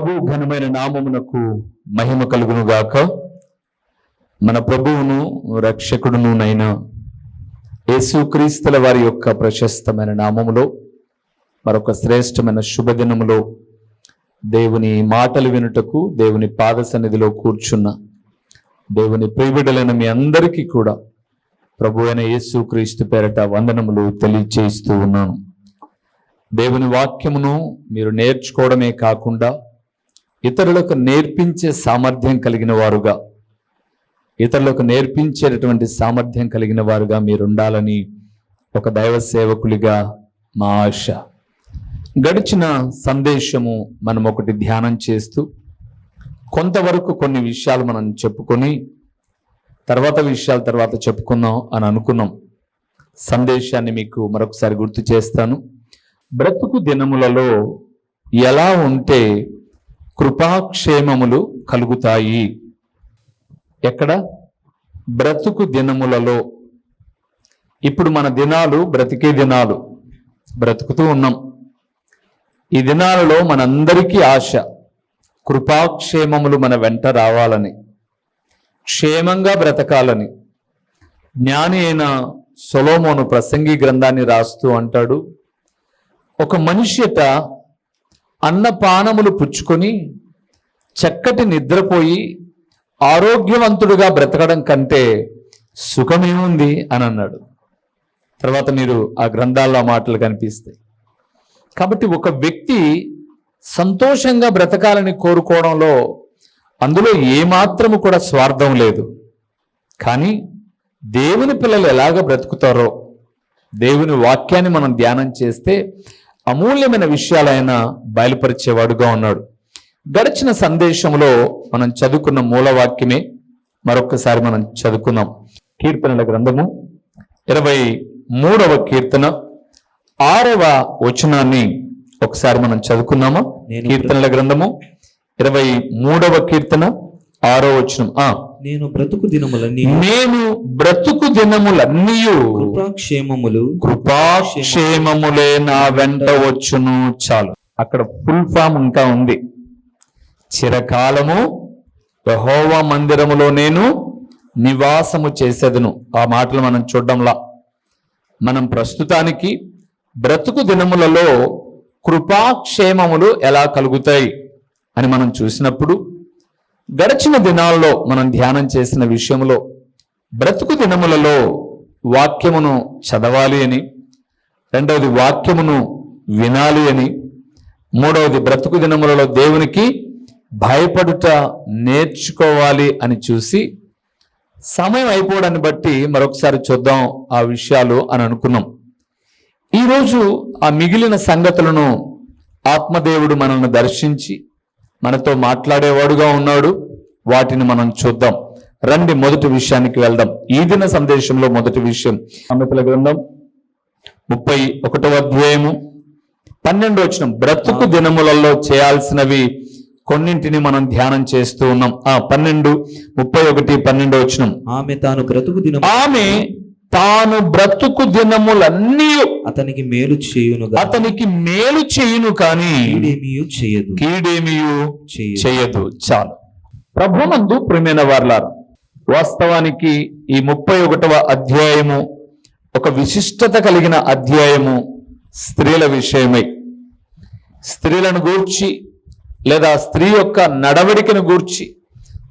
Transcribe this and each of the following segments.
ప్రభు ఘనమైన నామమునకు మహిమ కలుగును గాక మన ప్రభువును రక్షకుడును నైనా యేసుక్రీస్తుల వారి యొక్క ప్రశస్తమైన నామములో మరొక శ్రేష్టమైన శుభదినములో దేవుని మాటలు వినుటకు దేవుని పాద సన్నిధిలో కూర్చున్న దేవుని ప్రియబిడలైన మీ అందరికీ కూడా ప్రభు అయిన యేసుక్రీస్తు పేరట వందనములు తెలియచేస్తూ ఉన్నాను. దేవుని వాక్యమును మీరు నేర్చుకోవడమే కాకుండా ఇతరులకు నేర్పించే సామర్థ్యం కలిగిన వారుగా ఇతరులకు నేర్పించేటటువంటి సామర్థ్యం కలిగిన వారుగా మీరు ఉండాలని ఒక దైవ సేవకుడిగా మా ఆశ. గడిచిన సందేశము మనం ఒకటి ధ్యానం చేస్తూ కొంతవరకు కొన్ని విషయాలు మనం చెప్పుకొని తర్వాత విషయాల తర్వాత చెప్పుకుందాం అని అనుకున్నాం. సందేశాన్ని మీకు మరొకసారి గుర్తు చేస్తాను. బ్రతుకు దినములలో ఎలా ఉంటే కృపాక్షేమములు కలుగుతాయి. ఎక్కడ? బ్రతుకు దినములలో. ఇప్పుడు మన దినాలు బ్రతికే దినాలు. బ్రతుకుతూ ఉన్నాం. ఈ దినాలలో మనందరికీ ఆశ కృపాక్షేమములు మన వెంట రావాలని క్షేమంగా బ్రతకాలని. జ్ఞాని అయిన సొలోమోను ప్రసంగి గ్రంథాన్ని రాస్తూ అంటాడు ఒక మనిషి అన్నపానములు పుచ్చుకొని చక్కటి నిద్రపోయి ఆరోగ్యవంతుడుగా బ్రతకడం కంటే సుఖమేముంది అని అన్నాడు. తర్వాత మీరు ఆ గ్రంథాల్లో ఆ మాటలు కనిపిస్తాయి. కాబట్టి ఒక వ్యక్తి సంతోషంగా బ్రతకాలని కోరుకోవడంలో అందులో ఏమాత్రము కూడా స్వార్థం లేదు. కానీ దేవుని పిల్లలు ఎలాగ బ్రతుకుతారో దేవుని వాక్యాన్ని మనం ధ్యానం చేస్తే అమూల్యమైన విషయాలైన బయలుపరిచేవాడుగా ఉన్నాడు. గడిచిన సందేశంలో మనం చదువుకున్న మూలవాక్యమే మరొకసారి మనం చదువుకుందాం. కీర్తనల గ్రంథము ఇరవై మూడవ కీర్తన ఆరవ వచనాన్ని ఒకసారి మనం చదువుకుందామా? నేను కీర్తనల గ్రంథము ఇరవై మూడవ కీర్తన ఆరో వచనం. ఆ నేను బ్రతుకు దినములన్నీ నేను బ్రతుకు దినములన్నీ కృపాక్షేమములు కృపాక్షేమములే నా వెంట వచ్చును చాలు. అక్కడ ఫుల్ ఫామ్ ఇంకా ఉంది. చిరకాలము యహోవా మందిరములో నేను నివాసము చేసేదను. ఆ మాటలు మనం చూడడంలా. మనం ప్రస్తుతానికి బ్రతుకు దినములలో కృపాక్షేమములు ఎలా కలుగుతాయి అని మనం చూసినప్పుడు గడిచిన దినాల్లో మనం ధ్యానం చేసిన విషయంలో బ్రతుకు దినములలో వాక్యమును చదవాలి అని రెండవది వాక్యమును వినాలి అని మూడవది బ్రతుకు దినములలో దేవునికి భయపడుట నేర్చుకోవాలి అని చూసి సమయం అయిపోవడాన్ని బట్టి మరొకసారి చూద్దాం ఆ విషయాలు అని అనుకున్నాం. ఈరోజు ఆ మిగిలిన సంగతులను ఆత్మదేవుడు మనల్ని దర్శించి మనతో మాట్లాడేవాడుగా ఉన్నాడు. వాటిని మనం చూద్దాం. రండి మొదటి విషయానికి వెళ్దాం. ఈ దిన సందేశంలో మొదటి విషయం. సామెతల గ్రంథం ముప్పై ఒకటవ అధ్యాయము. పన్నెండు వచ్చిన బ్రతుకు దినములలో చేయాల్సినవి కొన్నింటిని మనం ధ్యానం చేస్తూ ఉన్నాం. ఆ పన్నెండు ముప్పై ఒకటి పన్నెండు వచ్చినం ఆమె తాను బ్రతుకు దినము ఆమె తాను బ్రతుకు దినములన్నీ అతనికి మేలు చేయునుగా అతనికి మేలు చేయును కానీ కీడేమియు చేయదు. కీడేమియు చేయదు. చాలు. ప్రభునందు ప్రియమైన వార్లారా వాస్తవానికి ఈ ముప్పై ఒకటవ అధ్యాయము ఒక విశిష్టత కలిగిన అధ్యాయము స్త్రీల విషయమై. స్త్రీలను గూర్చి లేదా స్త్రీ యొక్క నడవడికను గూర్చి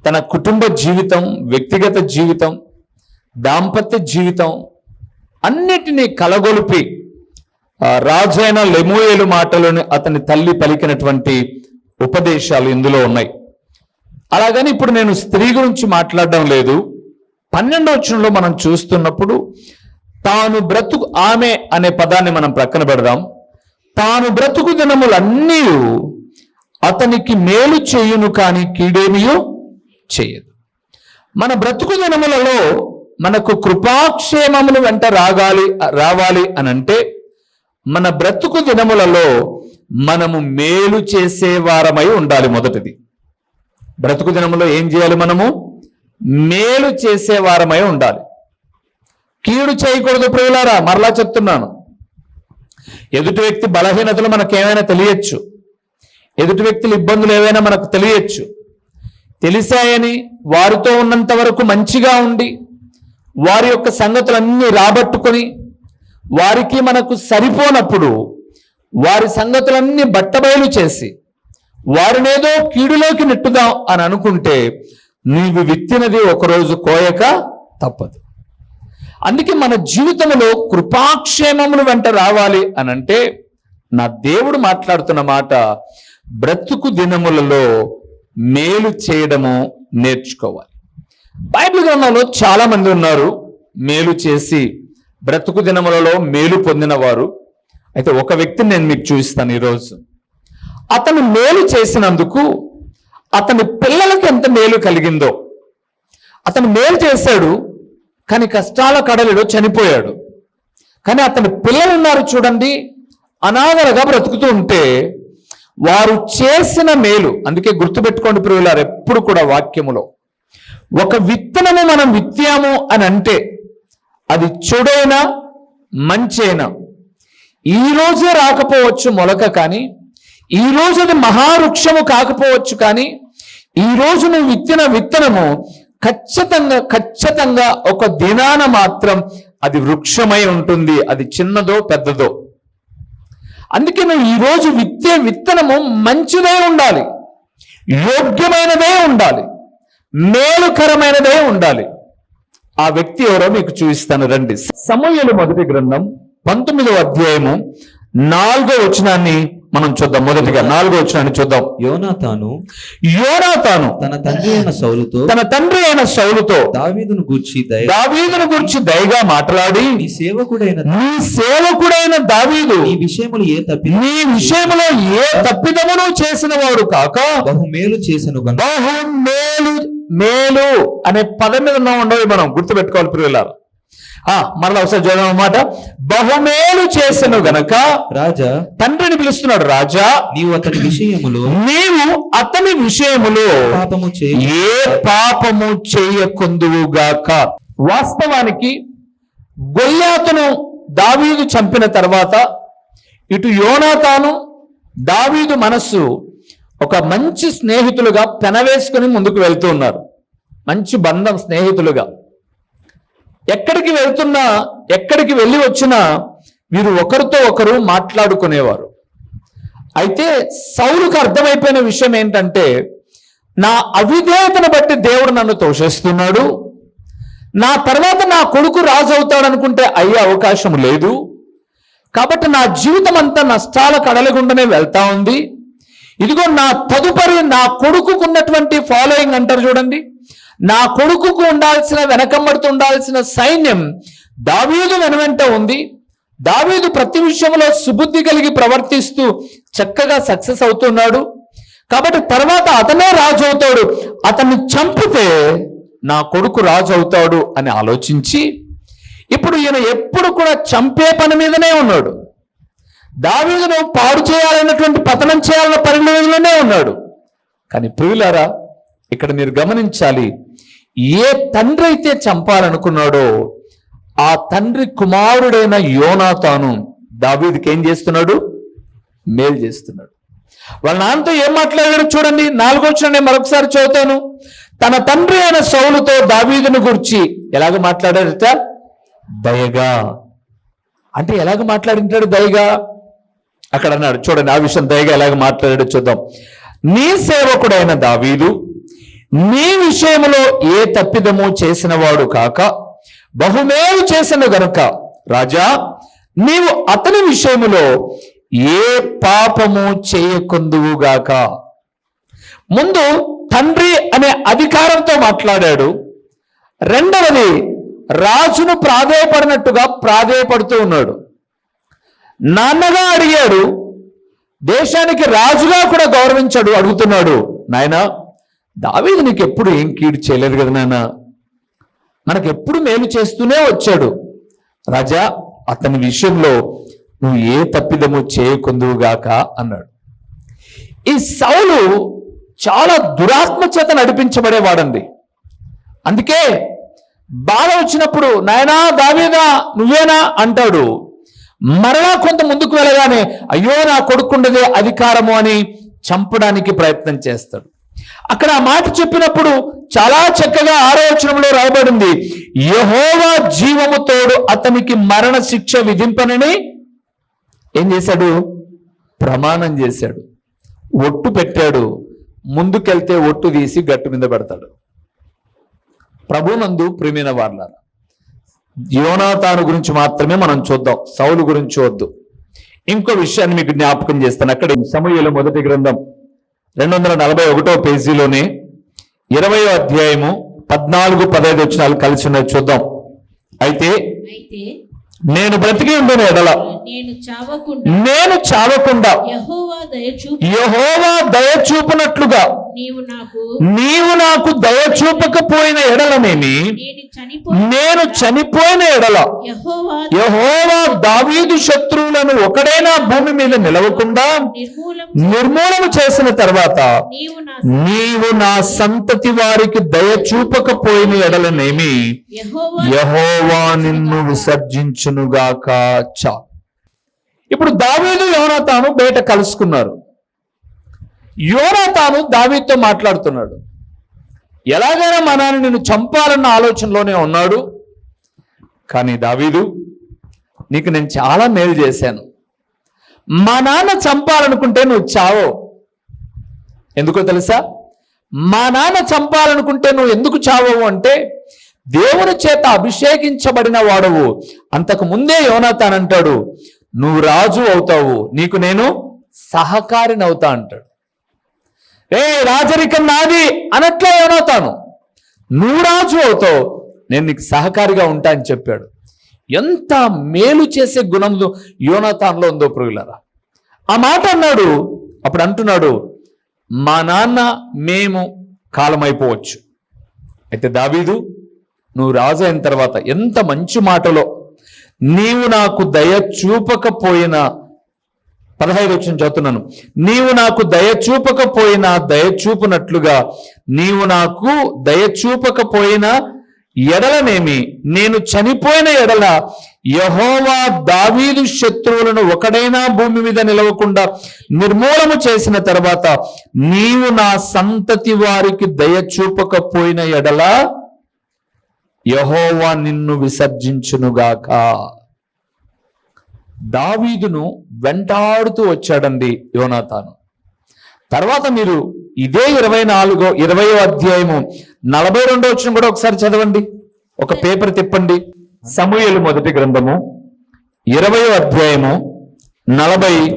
తన కుటుంబ జీవితం వ్యక్తిగత జీవితం దాంపత్య జీవితం అన్నిటినీ కలగొలిపి రాజైన లెమోయేలు మాటలను అతని తల్లి పలికినటువంటి ఉపదేశాలు ఇందులో ఉన్నాయి. అలాగని ఇప్పుడు నేను స్త్రీ గురించి మాట్లాడడం లేదు. పన్నెండవ వచనంలో మనం చూస్తున్నప్పుడు తాను బ్రతుకు ఆమె అనే పదాన్ని మనం ప్రక్కన పెడదాం. తాను బ్రతుకు దినములన్నీ అతనికి మేలు చేయును కానీ కీడేమియో చేయదు. మన బ్రతుకు దినములలో మనకు కృపాక్షేమములు వెంట రాగాలి రావాలి అని అంటే మన బ్రతుకు దినములలో మనము మేలు చేసేవారమై ఉండాలి మొదటిది. బ్రతుకు దినములో ఏం చేయాలి మనము? మేలు చేసేవారమై ఉండాలి. కీడు చేయకూడదు ప్రియులారా మరలా చెప్తున్నాను. ఎదుటి వ్యక్తి బలహీనతలు మనకేమైనా తెలియచ్చు. ఎదుటి వ్యక్తుల ఇబ్బందులు ఏవైనా మనకు తెలియచ్చు. తెలిసాయని వారితో ఉన్నంత వరకు మంచిగా ఉండి వారి యొక్క సంగతులన్నీ రాబట్టుకొని వారికి మనకు సరిపోనప్పుడు వారి సంగతులన్నీ బట్టబయలు చేసి వారినేదో కీడులోకి నెట్టుదాం అని అనుకుంటే నీవు విత్తినది ఒకరోజు కోయక తప్పదు. అందుకే మన జీవితంలో కృపాక్షేమములు వెంట రావాలి అని అంటే నా దేవుడు మాట్లాడుతున్న మాట బ్రతుకు దినములలో మేలు చేయడము నేర్చుకోవాలి. బైబిల్ గ్రంథంలో చాలా మంది ఉన్నారు. మేలు చేసి బ్రతుకు దినములలో మేలు పొందిన వారు. అయితే ఒక వ్యక్తిని నేను మీకు చూపిస్తాను ఈరోజు. అతను మేలు చేసినందుకు అతని పిల్లలకు ఎంత మేలు కలిగిందో. అతను మేలు చేశాడు కానీ కష్టాల కడలిలో చనిపోయాడు. కానీ అతని పిల్లలు ఉన్నారు చూడండి అనాథలుగా బ్రతుకుతూ ఉంటే వారు చేసిన మేలు అందుకే గుర్తుపెట్టుకోండి ప్రియులారు ఎప్పుడు కూడా వాక్యములో. ఒక విత్తనము మనం విత్తాము అని అంటే అది చెడైనా మంచైనా. ఈ రోజే రాకపోవచ్చు మొలక కానీ ఈ అది మహావృక్షము కాకపోవచ్చు కానీ ఈ రోజు నువ్వు విత్తిన విత్తనము ఖచ్చితంగా ఖచ్చితంగా ఒక దినాన మాత్రం అది వృక్షమై ఉంటుంది అది చిన్నదో పెద్దదో. అందుకే నువ్వు ఈరోజు విత్తే విత్తనము మంచిదే ఉండాలి యోగ్యమైనదే ఉండాలి. మేలుకరమైనదే ఉండాలి. ఆ వ్యక్తి ఎవరో మీకు చూపిస్తాను రండి. సమయలు మొదటి గ్రంథం పంతొమ్మిదవ అధ్యాయము నాలుగో వచనాన్ని మనం చూద్దాం. మొదటిగా నాలుగో వచనాన్ని చూద్దాం. యోనాతాను యోనాతాను తన తండ్రి అయిన సౌలుతో తన తండ్రి అయిన సౌలుతో దావీదును గూర్చి దావీదును గురించి దయగా మాట్లాడి నీ సేవకుడైన నీ సేవకుడైన దావీదు ఈ విషయములు ఏ తప్పి నీ విషయంలో ఏ తప్పిదమును చేసిన వాడు కాక బహు మేలు చేసెను గనుక బహు మేలు అనే పదం మీద ఉన్న ఉండవు మనం. గుర్తుపెట్టుకోవాలి ప్రియులారు. ఆ మరలా ఒకసారి చూద్దాం అన్నమాట. బహుమేలు చేసెను గనక రాజా తండ్రిని పిలుస్తున్నాడు రాజా. నీవు అతని విషయములో నీవు అతని విషయములో పాపము చేయి ఏ పాపము చేయకుందువుగాక వాస్తవానికి గొల్యాతును దావీదు చంపిన తర్వాత ఇటు యోనాతాను దావీదు మనస్సు ఒక మంచి స్నేహితులుగా పెనవేసుకుని ముందుకు వెళ్తూ ఉన్నారు. మంచి బంధం స్నేహితులుగా. ఎక్కడికి వెళ్తున్నా ఎక్కడికి వెళ్ళి వచ్చినా వీరు ఒకరితో ఒకరు మాట్లాడుకునేవారు. అయితే సౌలుకు అర్థమైపోయిన విషయం ఏంటంటే నా అవిధేయతను బట్టి దేవుడు నన్ను తోషేస్తున్నాడు నా తర్వాత నా కొడుకు రాజు అవుతాడనుకుంటే అయ్యే అవకాశం లేదు. కాబట్టి నా జీవితం అంతా నష్టాల కడలగుండానే వెళ్తా ఉంది. ఇదిగో నా తదుపరి నా కొడుకుకు ఉన్నటువంటి ఫాలోయింగ్ అంటారు చూడండి. నా కొడుకుకు ఉండాల్సిన వెనకమ్మడుతూ ఉండాల్సిన సైన్యం దావీదు వెనువెంట ఉంది. దావీదు ప్రతి విషయంలో సుబుద్ధి కలిగి ప్రవర్తిస్తూ చక్కగా సక్సెస్ అవుతున్నాడు. కాబట్టి తర్వాత అతనే రాజు అవుతాడు అతన్ని చంపితే నా కొడుకు రాజు అవుతాడు అని ఆలోచించి ఇప్పుడు ఈయన ఎప్పుడు కూడా చంపే పని మీదనే ఉన్నాడు. దావీదును పాడు చేయాలన్నటువంటి పతనం చేయాలన్న పరిణామంలోనే ఉన్నాడు. కానీ ప్రియులారా ఇక్కడ మీరు గమనించాలి ఏ తండ్రి అయితే చంపాలనుకున్నాడో ఆ తండ్రి కుమారుడైన యోనాతాను దావీదికి ఏం చేస్తున్నాడు? మేలు చేస్తున్నాడు. వాళ్ళ నాన్నతో ఏం మాట్లాడారు చూడండి నాలుగో నేను మరొకసారి చదువుతాను. తన తండ్రి అయిన సౌలుతో దావీదును గురించి ఎలాగ మాట్లాడారట? దయగా. అంటే ఎలాగ మాట్లాడింటాడు దయగా? అక్కడ అన్నాడు చూడండి ఆ విషయం దయగా ఎలాగ మాట్లాడాడు చూద్దాం. నీ సేవకుడైన దావీదు నీ విషయంలో ఏ తప్పిదము చేసిన వాడు కాక బహుమేలు చేసిన గనుక రాజా నీవు అతని విషయములో ఏ పాపము చేయకుందువుగాక ముందు తండ్రి అనే అధికారంతో మాట్లాడాడు. రెండవది రాజును ప్రాధేయపడినట్టుగా ప్రాధేయపడుతూ ఉన్నాడు. నాన్నగా అడిగాడు దేశానికి రాజుగా కూడా గౌరవించాడు అడుగుతున్నాడు. నాయన దావీదు నీకు ఎప్పుడు ఏం కీడు చేయలేదు కదా నాన్న మనకు ఎప్పుడు మేలు చేస్తూనే వచ్చాడు. రాజా అతని విషయంలో నువ్వు ఏ తప్పిదము చేయకుందువుగాక అన్నాడు. ఈ సౌలు చాలా దురాత్మ చేత నడిపించబడేవాడండి. అందుకే బాధ వచ్చినప్పుడు నాయనా దావీదా నువ్వేనా? అంటాడు. మరలా కొంత ముందుకు వెళ్ళగానే అయ్యో నా కొడుకుండదే అధికారము అని చంపడానికి ప్రయత్నం చేస్తాడు. అక్కడ ఆ మాట చెప్పినప్పుడు చాలా చక్కగా ఆలోచనలో రాయబడింది. యహోవా జీవముతోడు అతనికి మరణ శిక్ష విధింపనని ఏం చేశాడు? ప్రమాణం చేశాడు. ఒట్టు పెట్టాడు. ముందుకెళ్తే ఒట్టు తీసి గట్టు మీద పెడతాడు. ప్రభునందు ప్రేమైన వాళ్ళారా యోనాతాను గురించి మాత్రమే మనం చూద్దాం. సౌలు గురించి వద్దు. ఇంకో విషయాన్ని మీకు జ్ఞాపకం చేస్తాను. అక్కడ సమూహల మొదటి గ్రంథం రెండు వందల నలభై ఒకటో పేజీలోనే ఇరవయో అధ్యాయము పద్నాలుగు పదహైదు వచ్చినాలు కలిసి ఉన్నది చూద్దాం. అయితే నేను బ్రతికి ఉండిన ఎడల. నేను చావకుండా యెహోవా దయ చూపు యహోవా దయ చూపునట్లుగా నీవు నాకు దయ చూపకపోయిన ఎడలనేమి? నేను చనిపో నేను చనిపోయిన ఎడల. యెహోవా దావీదు శత్రువులను ఒకడైనా భూమి మీద నిలవకుండా నిర్మూలం నిర్మూలన చేసిన తర్వాత నీవు నా సంతతి వారికి దయ చూపకపోయిన ఎడలనేమి? యెహోవా యహోవా నిన్ను విసర్జించునుగాక చా. ఇప్పుడు దావీదు యోనాతాను బయట కలుసుకున్నారు. యోనాతాను దావీతో మాట్లాడుతున్నాడు. ఎలాగైనా మా నాన్న నిన్ను చంపాలన్న ఆలోచనలోనే ఉన్నాడు. కానీ దావీదు నీకు నేను చాలా మేలు చేశాను. మా నాన్న చంపాలనుకుంటే నువ్వు చావో. ఎందుకో తెలుసా? మా నాన్న చంపాలనుకుంటే నువ్వు ఎందుకు చావవు అంటే దేవుని చేత అభిషేకించబడిన వాడవు. అంతకు ముందే యోనాతాన్ అంటాడు నువ్వు రాజు అవుతావు. నీకు నేను సహకారిని అవుతా అంటాడు. ఏ రాజరికం నాది అనట్లే యోనాతాను నువ్వు రాజు అవుతావు నేను నీకు సహకారిగా ఉంటా అని చెప్పాడు. ఎంత మేలు చేసే గుణం యోనతాన్లో ఉందో పురుగులరా ఆ మాట అన్నాడు అప్పుడు అంటున్నాడు మా నాన్న మేము కాలమైపోవచ్చు. అయితే దావీదు నువ్వు రాజు అయిన తర్వాత ఎంత మంచి మాటలో నీవు నాకు దయ చూపకపోయినా పదహైదు వచ్చిన చదువుతున్నాను. నీవు నాకు దయ చూపకపోయినా దయ నీవు నాకు దయచూపకపోయినా ఎడలనేమి? నేను చనిపోయిన ఎడల యహోవా దావీదు శత్రువులను ఒకడైనా భూమి మీద నిలవకుండా నిర్మూలము చేసిన తర్వాత నీవు నా సంతతి వారికి దయ చూపకపోయిన ఎడల యహోవా నిన్ను విసర్జించునుగాక. దావీదును వెంటాడుతూ వచ్చాడండి యోనాతాను. తర్వాత మీరు ఇదే ఇరవై నాలుగో ఇరవయో అధ్యాయము నలభై రెండో వచ్చిన కూడా ఒకసారి చదవండి. ఒక పేపర్ తిప్పండి. సమూహలు మొదటి గ్రంథము ఇరవయో అధ్యాయము నలభై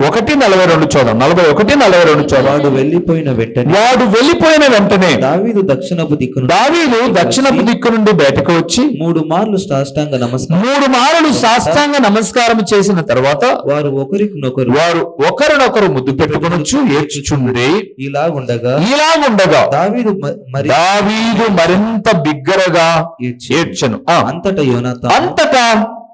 ఒకటి నలభై రెండు చూద్దాం నలభై ఒకటి నలభై రెండు చూద్దాం వాడు వెళ్ళిపోయిన వెంటనే వాడు వెళ్ళిపోయిన వెంటనే దావీదు దక్షిణపు దిక్కును దావీదు దక్షిణపు దిక్కు నుండి బయటకు వచ్చి మూడు మార్లు సాష్టాంగ నమస్కారం మూడు మారులు సాష్టాంగ నమస్కారం చేసిన తర్వాత వారు ఒకరికినొకరు వారు ఒకరినొకరు ముద్దు పెట్టుకొనొచ్చు ఏడ్చుచుండి ఇలా ఉండగా ఇలా ఉండగా దావీదు మరి దావీదు మరింత బిగ్గరగా ఏడ్చి ఏడ్చను. ఆ, అంతటా యోనాతాను అంతటా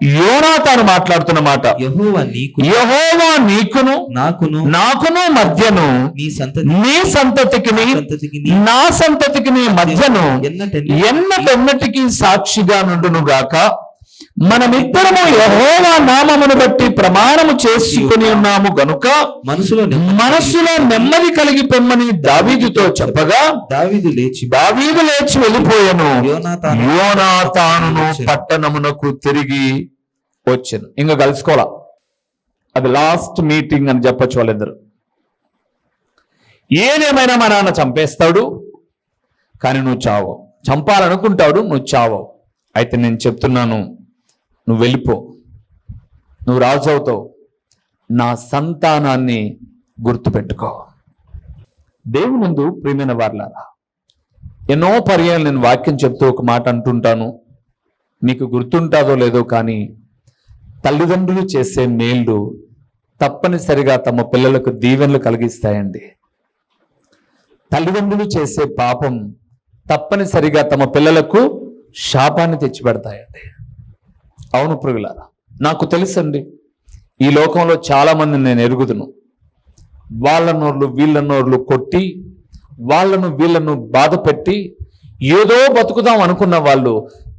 యోనాతాను మాట్లాడుతున్న మాట. యెహోవా నీకు యహోవా నీకును నాకును. నాకును మధ్యను నీ సంతతి నీ సంతతికి నీ సంతతికి మధ్యను ఎన్నటెన్ని ఎన్నటెన్నటికి సాక్షిగా నుండును గాక మనమిద్దరము యహోవా నామమును బట్టి ప్రమాణము చేసుకుని ఉన్నాము గనుక మనసులో మనస్సులో నెమ్మది కలిగి పొమ్మని దావీదుతో చెప్పగా దావీదు లేచి దావీదు లేచి వెళ్ళిపోయాను. యోనాతాను పట్టణమునకు తిరిగి వచ్చాను. ఇంకా కలుసుకోవాలా? అది లాస్ట్ మీటింగ్ అని చెప్పొచ్చు వాళ్ళిద్దరు. ఏదేమైనా మా నాన్న చంపేస్తాడు కానీ నువ్వు చావు చంపాలనుకుంటాడు నువ్వు చావవు. అయితే నేను చెప్తున్నాను నువ్వు వెళ్ళిపో. నువ్వు రాజు అవుతావు. నా సంతానాన్ని గుర్తుపెట్టుకో. దేవుని ముందు ప్రియమైన వార్లారా ఎన్నో పర్యాలు నేను వాక్యం చెప్తూ ఒక మాట అంటుంటాను. మీకు గుర్తుంటాదో లేదో కానీ తల్లిదండ్రులు చేసే మేళ్ళు తప్పనిసరిగా తమ పిల్లలకు దీవెనలు కలిగిస్తాయండి. తల్లిదండ్రులు చేసే పాపం తప్పనిసరిగా తమ పిల్లలకు శాపాన్ని తెచ్చిపెడతాయండి. అవును పురుగులారా నాకు తెలుసండి ఈ లోకంలో చాలామంది నేను ఎరుగుదును. వాళ్ళ నోర్లు వీళ్ళ నోర్లు కొట్టి వాళ్ళను వీళ్ళను బాధ పెట్టి ఏదో బతుకుదాం అనుకున్న వాళ్ళు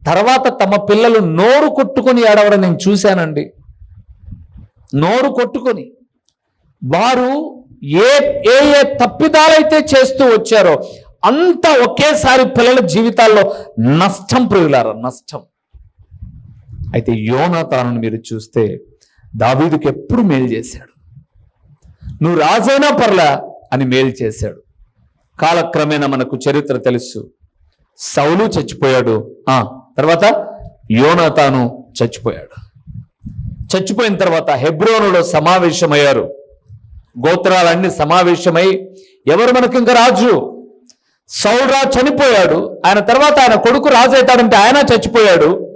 తర్వాత తమ పిల్లలు నోరు కొట్టుకొని ఏడవడం నేను చూశానండి. నోరు కొట్టుకొని వారు ఏ ఏ ఏ తప్పిదాలైతే చేస్తూ వచ్చారో అంతా ఒకేసారి పిల్లల జీవితాల్లో నష్టం ప్రియులారా నష్టం. అయితే యోనాతాను మీరు చూస్తే దావీదుకి ఎప్పుడు మేలు చేశాడు? నువ్వు రాజైనా పర్లా అని మేలు చేశాడు. కాలక్రమేణా మనకు చరిత్ర తెలుసు. సౌలు చచ్చిపోయాడు. ఆ తర్వాత యోనాతాను చచ్చిపోయాడు. చచ్చిపోయిన తర్వాత హెబ్రోనులో సమావేశమయ్యారు. గోత్రాలన్నీ సమావేశమై ఎవరు మనకు ఇంకా రాజు? సౌల్ చనిపోయాడు. ఆయన తర్వాత ఆయన కొడుకు రాజు అవుతాడంటే ఆయన చచ్చిపోయాడు.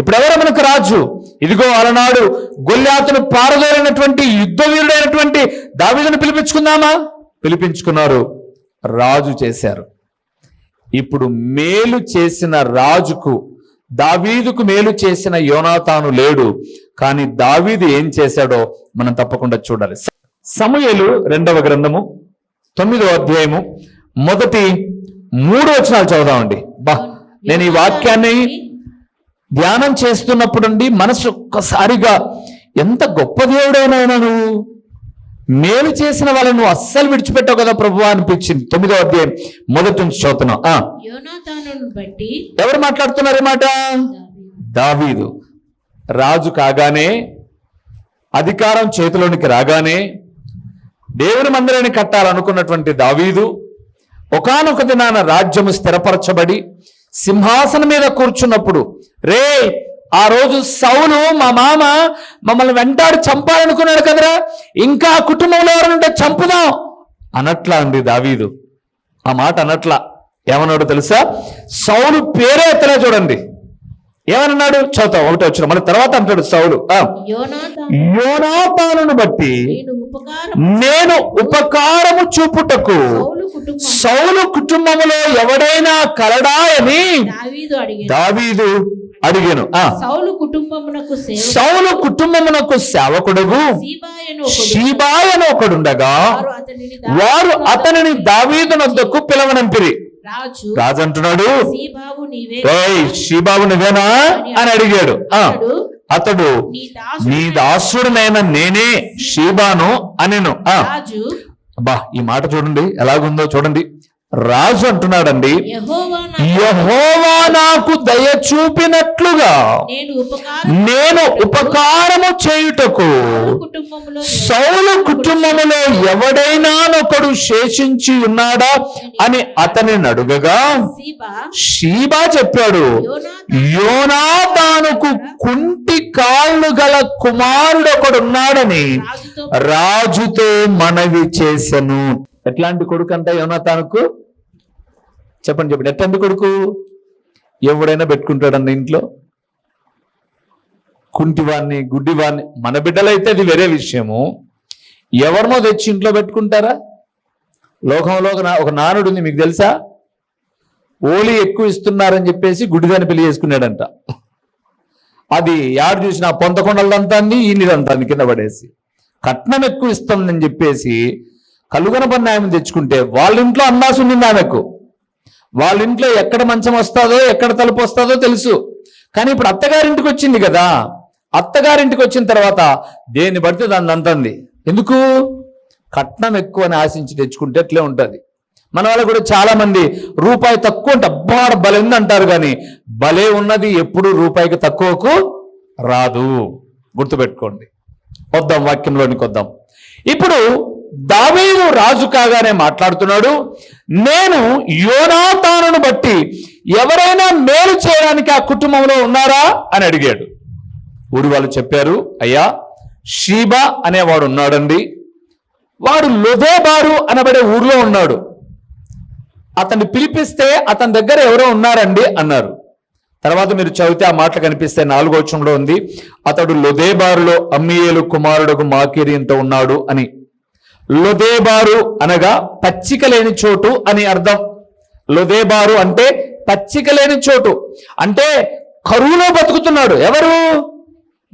ఇప్పుడెవరు మనకు రాజు? ఇదిగో అలనాడు గొల్లాతను పారదోలినటువంటి యుద్ధ వీరుడైనటువంటి దావీదును పిలిపించుకుందామా? పిలిపించుకున్నారు. రాజు చేశారు. ఇప్పుడు మేలు చేసిన రాజుకు దావీదుకు మేలు చేసిన యోనాతాను లేడు. కానీ దావీదు ఏం చేశాడో మనం తప్పకుండా చూడాలి. సమయలు రెండవ గ్రంథము తొమ్మిదవ అధ్యాయము మొదటి మూడు వచనాలు చదువుదామండి. బా నేను ఈ వాక్యాన్ని ధ్యానం చేస్తున్నప్పుడుండి మనసు ఒక్కసారిగా ఎంత గొప్ప దేవుడైనా నువ్వు. మేలు చేసిన వాళ్ళని నువ్వు అస్సలు విడిచిపెట్టావు కదా ప్రభు అనిపించింది. తొమ్మిదో అధ్యాయం మొదటి నుంచి చదువుతున్నావు ఎవరు మాట్లాడుతున్నారు మాట? దావీదు. రాజు కాగానే అధికారం చేతిలోనికి రాగానే దేవుని మందిరాన్ని కట్టాలనుకున్నటువంటి దావీదు ఒకానొక దినాన రాజ్యము స్థిరపరచబడి సింహాసనం మీద కూర్చున్నప్పుడు రే ఆ రోజు సౌలు మా మామ మమ్మల్ని వెంటాడు చంపాలనుకున్నాడు కదరా ఇంకా కుటుంబంలో ఎవరంటే చంపుదాం. అనట్లా అండి దావీదు. ఆ మాట అనట్లా. ఏమన్నాడు తెలుసా? సౌలు పేరే ఎత్తలే చూడండి. ఏమన్నాడు? చదువుతాం. ఒకటి వచ్చిన మళ్ళీ తర్వాత అంటాడు సౌలు. యోనాతానును బట్టి నేను ఉపకారం నేను ఉపకారము చూపుటకు సౌలు కుటుంబం. సౌలు కుటుంబములో ఎవడైనా కలడా అని దావీదు అడిగాను. సౌలు కుటుంబమునకు సేవ సౌలు కుటుంబమునకు సేవకుడుగు. షీబాయను ఒకడుండగా వారు అతనిని దావీదు నొద్దకు పిలవనంపిరి. రాజు అంటున్నాడు షీబాబు నువ్వేనా? అని అడిగాడు. అతడు నీ దాసు నీ దాసుడునైన నేనే షీబాను అనెను. అబ్బా ఈ మాట చూడండి ఎలాగుందో చూడండి. రాజు అంటున్నాడండి యెహోవా నాకు దయ చూపినట్లుగా నేను ఉపకారం నేను ఉపకారము చేయుటకు సౌలు కుటుంబములో ఎవడైనా ఒకడు శేషించి ఉన్నాడా అని అతని అడుగగా షీబా చెప్పాడు యోనాతాను యోనాతానుకు కుంటి కాళ్ళు గల కుమారుడు ఒకడున్నాడని రాజుతో మనవి చేసెను. ఎట్లాంటి కొడుకు అంట యోనాతానుకు? చెప్పండి చెప్పండి. ఎట్లాంటి కొడుకు? ఎవడైనా పెట్టుకుంటాడన్న ఇంట్లో? కుంటివాణ్ణి గుడ్డివాణ్ణి. మన బిడ్డలైతే అది వేరే విషయము. ఎవరినో తెచ్చి ఇంట్లో పెట్టుకుంటారా? లోకంలో ఒక నానుడు ఉంది మీకు తెలుసా? ఓలి ఎక్కువ ఇస్తున్నారని చెప్పేసి గుడ్డిదాన్ని పెళ్ళి చేసుకున్నాడంట. అది యాడు చూసిన పొంతకొండలదంతాన్ని నీళ్ళంతా కింద పడేసి. కట్నం ఎక్కువ ఇస్తుందని చెప్పేసి కలుగన పని ఆమె తెచ్చుకుంటే వాళ్ళ ఇంట్లో అందాసు ఉంది ఆమెకు. వాళ్ళ ఇంట్లో ఎక్కడ మంచం వస్తుందో ఎక్కడ తలుపు వస్తుందో తెలుసు. కానీ ఇప్పుడు అత్తగారింటికి వచ్చింది కదా. అత్తగారింటికి వచ్చిన తర్వాత దేన్ని పడితే దాన్ని అంతంది. ఎందుకు? కట్నం ఎక్కువ అని ఆశించి తెచ్చుకుంటే అట్లే ఉంటుంది. మన వాళ్ళు కూడా చాలా మంది రూపాయి తక్కువ అంటే అబ్బా ఆడ భలే ఉంది అంటారు కానీ భలే ఉన్నది ఎప్పుడు రూపాయికి తక్కువకు రాదు. గుర్తుపెట్టుకోండి. వద్దాం వాక్యంలోనికి వద్దాం. ఇప్పుడు దావీదు రాజు కాగానే మాట్లాడుతున్నాడు నేను యోనాతానును బట్టి ఎవరైనా మేలు చేయడానికి ఆ కుటుంబంలో ఉన్నారా? అని అడిగాడు. ఊరి వాళ్ళు చెప్పారు అయ్యా షీబా అనేవాడు ఉన్నాడండి. వాడు లొదేబారు అనబడే ఊర్లో ఉన్నాడు. అతన్ని పిలిపిస్తే అతని దగ్గర ఎవరో ఉన్నారండి అన్నారు. తర్వాత మీరు చదివితే ఆ మాటలు కనిపిస్తే నాలుగో వచనంలో ఉంది అతడు లొదేబారులో అమ్మియేలు కుమారుడుకు మాకిరియంతో ఉన్నాడు అని. లొదేబారు అనగా పచ్చిక లేని చోటు అని అర్థం. లొదేబారు అంటే పచ్చిక లేని చోటు. అంటే కరువులో బతుకుతున్నాడు. ఎవరు?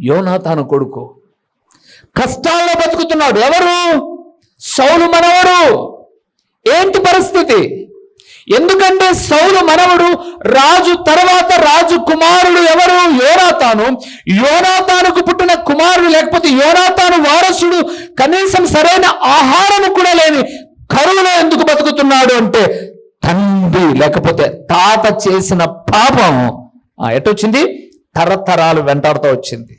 యోనాతాను కొడుకు. కష్టాల్లో బతుకుతున్నాడు. ఎవరు? సౌలు మనవడు. ఏంటి పరిస్థితి? ఎందుకంటే సౌలు మనవడు రాజు తర్వాత రాజు కుమారుడు ఎవరు? యోనాతాను. యోనాతానుకు పుట్టిన కుమారుడు లేకపోతే యోనాతాను వారసుడు కనీసం సరైన ఆహారం కూడా లేని కరువులో ఎందుకు బతుకుతున్నాడు అంటే తండ్రి లేకపోతే తాత చేసిన పాపం. ఆ, ఎటొచ్చింది? తరతరాలు వెంటాడుతూ వచ్చింది.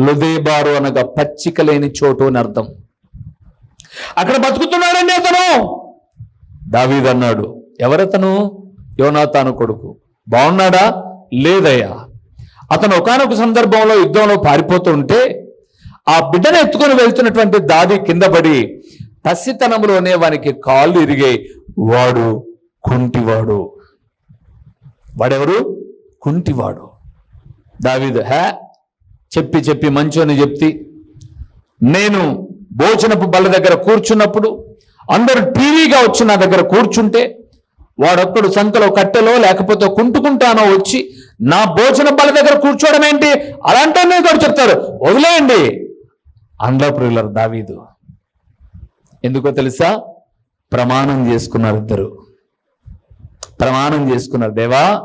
లుదేబారు అనగా పచ్చిక లేని చోటు అని అర్థం. అక్కడ బతుకుతున్నాడండి అతను. దావీద్ అన్నాడు ఎవరతను? యోనాతాను కొడుకు. బాగున్నాడా లేదయ్యా. అతను ఒకానొక సందర్భంలో యుద్ధంలో పారిపోతూ ఉంటే ఆ బిడ్డను ఎత్తుకొని వెళ్తున్నటువంటి దాది కింద పడి పసితనంలోనే వానికి కాళ్ళు ఇరిగే వాడు కుంటివాడు. వాడెవరు కుంటివాడు. దావీదు హే చెప్పి చెప్పి మంచోని చెప్తి. నేను భోజనపు బల్ల దగ్గర కూర్చున్నప్పుడు అందరూ టీవీగా వచ్చి నా దగ్గర కూర్చుంటే వాడొక్కడు సంతలో కట్టెలో లేకపోతే కుంటుకుంటానో వచ్చి నా భోజన బల దగ్గర కూర్చోవడం ఏంటి? అలాంటి కూడా చెప్తారు. వదిలేయండి. అందులో ప్రియులరు దావీదు. ఎందుకో తెలుసా? ప్రమాణం చేసుకున్నారు ఇద్దరు. ప్రమాణం చేసుకున్నారు. దేవా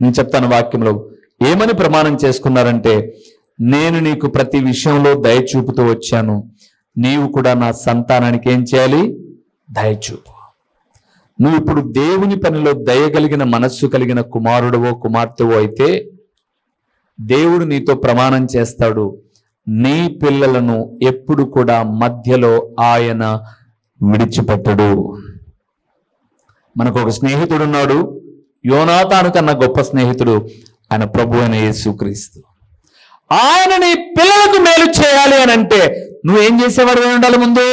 నేను చెప్తాను వాక్యంలో. ఏమని ప్రమాణం చేసుకున్నారంటే నేను నీకు ప్రతి విషయంలో దయ చూపుతూ వచ్చాను. నీవు కూడా నా సంతానానికి ఏం చేయాలి? దయచూపు నువ్వు ఇప్పుడు దేవుని పనిలో దయ కలిగిన మనస్సు కలిగిన కుమారుడవో కుమార్తెవో అయితే దేవుడు నీతో ప్రమాణం చేస్తాడు. నీ పిల్లలను ఎప్పుడు కూడా మధ్యలో ఆయన విడిచిపెట్టడు. మనకు ఒక స్నేహితుడు ఉన్నాడు. యోనాతాను కన్నా గొప్ప స్నేహితుడు ఆయన ప్రభు అయిన యేసుక్రీస్తు. ఆయన నీ పిల్లలకు మేలు చేయాలి అని అంటే నువ్వేం చేసేవాడు? ఉండాలి ముందు.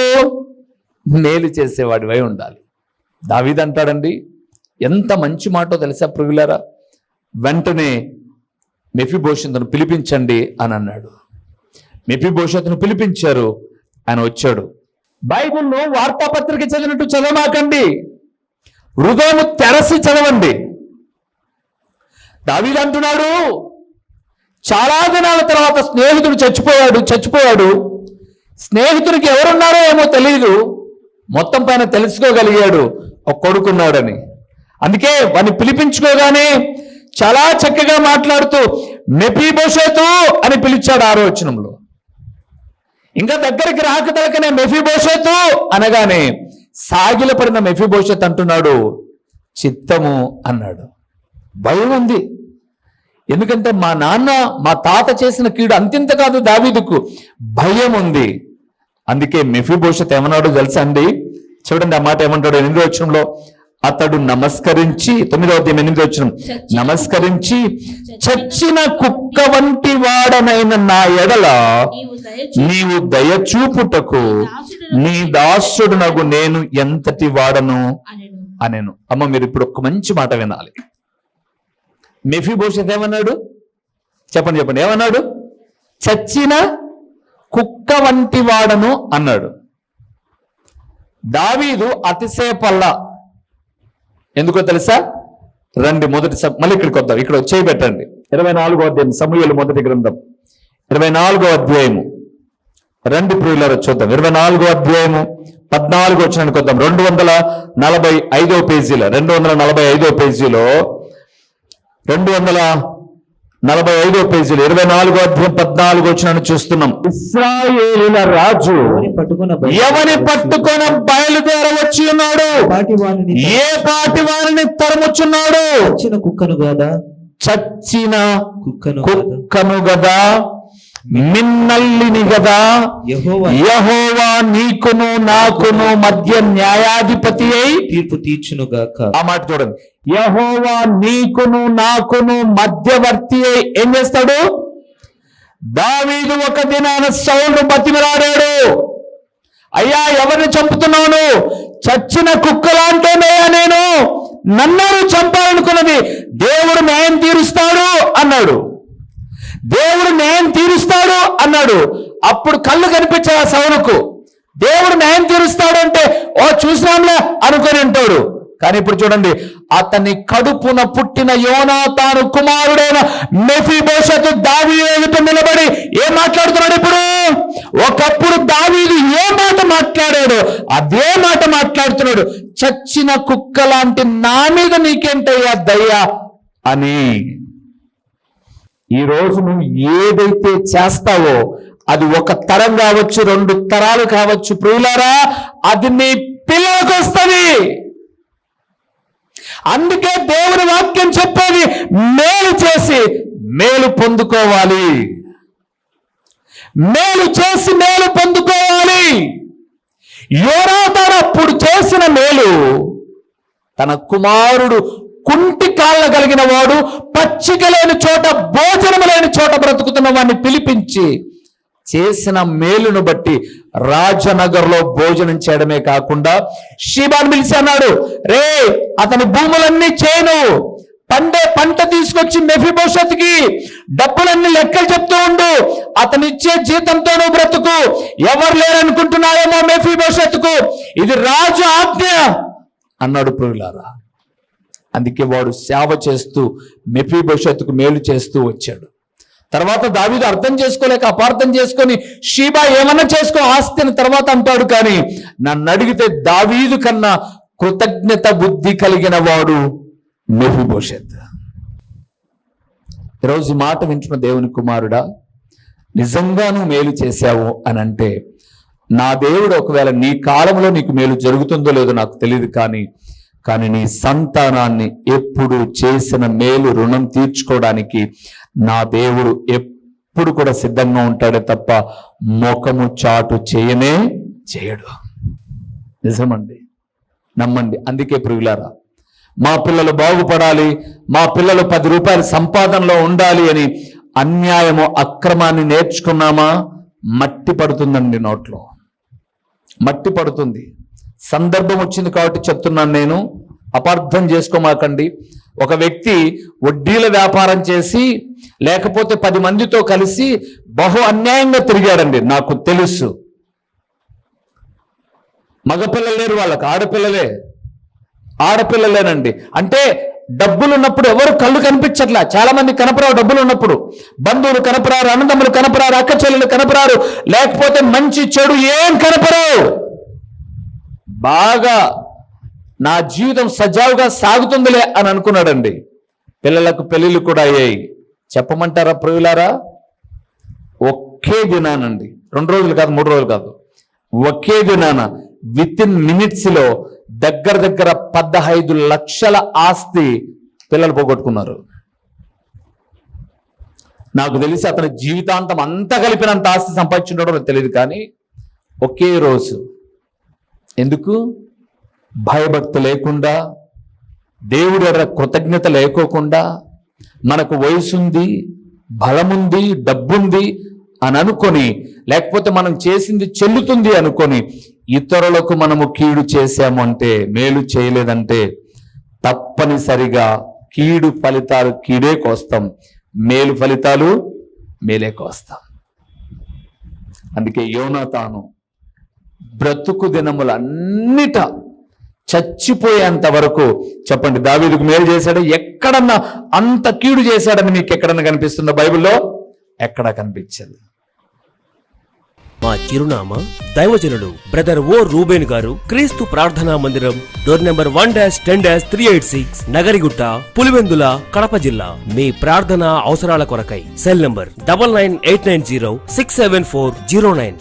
మేలు చేసేవాడివై ఉండాలి. దావీద్ ఎంత మంచి మాటో తెలుసా ప్రియులరా? వెంటనే మెఫిభోషత్తును పిలిపించండి అని అన్నాడు. మెఫిభోషత్తును పిలిపించారు ఆయన వచ్చాడు. బైబిల్లో వార్తాపత్రిక చదివినట్టు చదవమాకండి. హృదయం తెరసి చదవండి. దావీదు అంటున్నాడు చాలా దినాల తర్వాత స్నేహితుడు చచ్చిపోయాడు చచ్చిపోయాడు. స్నేహితుడికి ఎవరున్నారో ఏమో తెలియదు మొత్తం పైన తెలుసుకోగలిగాడు ఒక కొడుకున్నాడని. అందుకే వాడిని పిలిపించుకోగానే చాలా చక్కగా మాట్లాడుతూ మెఫీబోషేతు అని పిలిచాడు ఆరో వచనంలో ఇంకా దగ్గరికి రాక తలకనే మెఫీబోషేతు అనగానే సాగిలపడిన మెఫీబోషత్ అంటున్నాడు. చిత్తము అన్నాడు. భయం ఉంది. ఎందుకంటే మా నాన్న మా తాత చేసిన కీడు అంతింత కాదు దావీదుకు. భయం ఉంది. అందుకే మెఫీభూషత్ ఏమన్నాడు తెలుసా అండి? చూడండి ఆ మాట ఏమంటాడు? ఎనిమిది వచ్చంలో అతడు నమస్కరించి తొమ్మిదవ అధ్యాయం ఎనిమిది వచ్చిన నమస్కరించి చచ్చిన కుక్క వంటి వాడనైన నా ఎడల నీవు దయ నీవు దయచూపుటకు నీ దాసుడునగు నేను ఎంతటి వాడను? అనెను. అమ్మ మీరు ఇప్పుడు ఒక మంచి మాట వినాలి. మెఫీభూషత్ ఏమన్నాడు? చెప్పండి చెప్పండి. ఏమన్నాడు? చచ్చిన కుక్క వంటి వాడను అన్నాడు. దావీదు అతిశయపల్ల. ఎందుకో తెలుసా? రండి మొదటి మళ్ళీ ఇక్కడికి వద్దాం. ఇక్కడ చేయి పెట్టండి. ఇరవై నాలుగో అధ్యాయం సమూహలు మొదటి గ్రంథం. ఇరవై నాలుగో అధ్యాయము. రెండు ప్రియులరా చూద్దాం. ఇరవై నాలుగో అధ్యాయము పద్నాలుగు వచ్చినానికి వద్దాం. రెండు వందల నలభై ఐదో పేజీలో రెండు వందల నలభై ఐదో పేజీలో రెండు వందల నలభై ఐదో పేజీలో ఇరవై నాలుగో అధ్యాయం పద్నాలుగు వచ్చినాన్ని చూస్తున్నాం. ఇస్రాయేలుల రాజు పట్టుకున్న ఎవని పట్టుకొన బయలుదేర వచ్చి ఉన్నాడు? ఏ పాటి వారిని తరముచున్నాడు? వచ్చిన కుక్కను కాదా? చచ్చిన కుక్కను కాదా? కుక్కను గదా? మిన్నల్లిని గదా? యెహోవా యహోవా నీకును నాకును మధ్య న్యాయాధిపతి అయి తీర్పు తీర్చును గాక. ఆ మాట చూడండి. యహోవా నీకును నాకును మధ్యవర్తి ఏం చేస్తాడు? దావీదు ఒక దినాన సౌలు బతిమలాడాడు. అయ్యా ఎవరిని చంపుతున్నాను చచ్చిన కుక్కలాంటేనయ్యా నేను. నన్నరు చంపాలనుకున్నది? దేవుడు న్యాయం తీరుస్తాడు అన్నాడు. దేవుడు న్యాయం తీరుస్తాడు అన్నాడు. అప్పుడు కళ్ళు కనిపించాయి ఆ సౌలుకు. దేవుడు న్యాయం తీరుస్తాడు అంటే ఓ చూసినాంలే అనుకొని ఉంటాడు. కానీ ఇప్పుడు చూడండి అతని కడుపున పుట్టిన యోనా తాను కుమారుడైన మెఫీ భవిష్యత్తు దావి ఎదుట నిలబడి ఏం మాట్లాడుతున్నాడు ఇప్పుడు? ఒకప్పుడు దావీది ఏ మాట మాట్లాడాడు అదే మాట మాట్లాడుతున్నాడు. చచ్చిన కుక్క లాంటి నా మీద నీకేంటయ్యా దయ్యా అని. ఈ రోజు నువ్వు ఏదైతే చేస్తావో అది ఒక తరం కావచ్చు రెండు తరాలు కావచ్చు ప్రియులారా అది నీ పిల్లలకు వస్తుంది అందుకే దేవుని వాక్యం చెప్పేది మేలు చేసి మేలు పొందుకోవాలి. మేలు చేసి మేలు పొందుకోవాలి. యోనాతాను అప్పుడు చేసిన మేలు తన కుమారుడు కుంటి కాళ్ళ కలిగిన వాడు పచ్చిక లేని చోట భోజనం లేని చోట బ్రతుకుతున్న వాడిని పిలిపించి చేసిన మేలును బట్టి రాజనగర్లో భోజనం చేయడమే కాకుండా షీబాన్ పిలిచి అన్నాడు రే అతని భూములన్నీ చేయను పండే పంట తీసుకొచ్చి మెఫిభవిష్యత్తుకి డబ్బులన్నీ లెక్కలు చెప్తూ ఉండు. అతనిచ్చే ఇచ్చే జీతంతో నువ్వు బ్రతుకు. ఎవరు లేరనుకుంటున్నాయేమో మెఫిభవిష్యత్తుకు ఇది రాజు ఆజ్ఞ. అన్నాడు ప్రియులారా అందుకే వాడు సేవ చేస్తూ మెఫీ భవిష్యత్తుకు మేలు చేస్తూ వచ్చాడు. తర్వాత దావీదు అర్థం చేసుకోలేక అపార్థం చేసుకొని షీబా ఏమన్నా చేసుకో ఆస్తిని తర్వాత అంటాడు కానీ నన్ను అడిగితే దావీదు కన్నా కృతజ్ఞత బుద్ధి కలిగిన వాడు మెఫిభోషత్ ఈరోజు ఈ మాట వింటున్న దేవుని కుమారుడా నిజంగా నువ్వు మేలు చేశావు అని అంటే నా దేవుడు ఒకవేళ నీ కాలంలో నీకు మేలు జరుగుతుందో లేదో నాకు తెలియదు కానీ కానీ నీ సంతానాన్ని ఎప్పుడు చేసిన మేలు రుణం తీర్చుకోవడానికి నా దేవుడు ఎప్పుడు కూడా సిద్ధంగా ఉంటాడే తప్ప ముఖము చాటు చేయనే చేయడు. నిజమండి. నమ్మండి. అందుకే ప్రియులారా మా పిల్లలు బాగుపడాలి మా పిల్లలు పది రూపాయల సంపాదనలో ఉండాలి అని అన్యాయము అక్రమాన్ని నేర్చుకున్నామా? మట్టి పడుతుందండి నోట్లో. మట్టి పడుతుంది. సందర్భం వచ్చింది కాబట్టి చెప్తున్నాను నేను. అపార్థం చేసుకోమాకండి. ఒక వ్యక్తి వడ్డీల వ్యాపారం చేసి లేకపోతే పది మందితో కలిసి బహు అన్యాయంగా తిరిగాడండి నాకు తెలుసు. మగపిల్లలు లేరు వాళ్ళకి ఆడపిల్లలే. ఆడపిల్లలేనండి. అంటే డబ్బులు ఉన్నప్పుడు ఎవరు కళ్ళు కనిపించట్లా? చాలా మంది కనపరావు డబ్బులు ఉన్నప్పుడు బంధువులు కనపరారు అన్నదమ్ములు కనపరారు అక్క చెల్లెలు కనపరారు లేకపోతే మంచి చెడు ఏం కనపరావు? బాగా నా జీవితం సజావుగా సాగుతుందిలే అని అనుకున్నాడండి. పిల్లలకు పెళ్ళిళ్ళు కూడా అయ్యాయి. చెప్పమంటారా ప్రియులారా? ఒకే దినానండి. రెండు రోజులు కాదు మూడు రోజులు కాదు. ఒకే దినాన విత్ ఇన్ మినిట్స్లో దగ్గర దగ్గర పదహైదు లక్షల ఆస్తి పిల్లలు పోగొట్టుకున్నారు. నాకు తెలిసి అతని జీవితాంతం అంతా కలిపినంత ఆస్తి సంపాదించుండడం నాకు తెలియదు కానీ ఒకే రోజు. ఎందుకు? భయభక్తి లేకుండా దేవుడు ఎర్ర కృతజ్ఞత లేకోకుండా మనకు వయసుంది బలముంది డబ్బుంది అని అనుకొని లేకపోతే మనం చేసింది చెల్లుతుంది అనుకొని ఇతరులకు మనము కీడు చేశాము అంటే మేలు చేయలేదంటే తప్పనిసరిగా కీడు ఫలితాలు కీడే కోస్తాం. మేలు ఫలితాలు మేలే కోస్తాం. అందుకే యోనాతాను బ్రతుకు దినములన్నిట చచ్చిపోయేంత వరకు చెప్పండి. దావీదుకు మేలు చేశాడు? ఎక్కడన్నా అంత కీడు చేశాడని మీకు ఎక్కడన్నా కనిపిస్తుందో బైబిల్లో? ఎక్కడా కనిపించదు. మా చిరునామా దైవజనుడు బ్రదర్ ఓ రూబేన్ గారు క్రీస్తు ప్రార్థనా మందిరం door number one dash ten dash three eight six Nagarigutta Pulivendula Kadapa జిల్లా. మీ ప్రార్థనా అవసరాల కొరకై cell number double nine eight nine zero six seven four zero nine.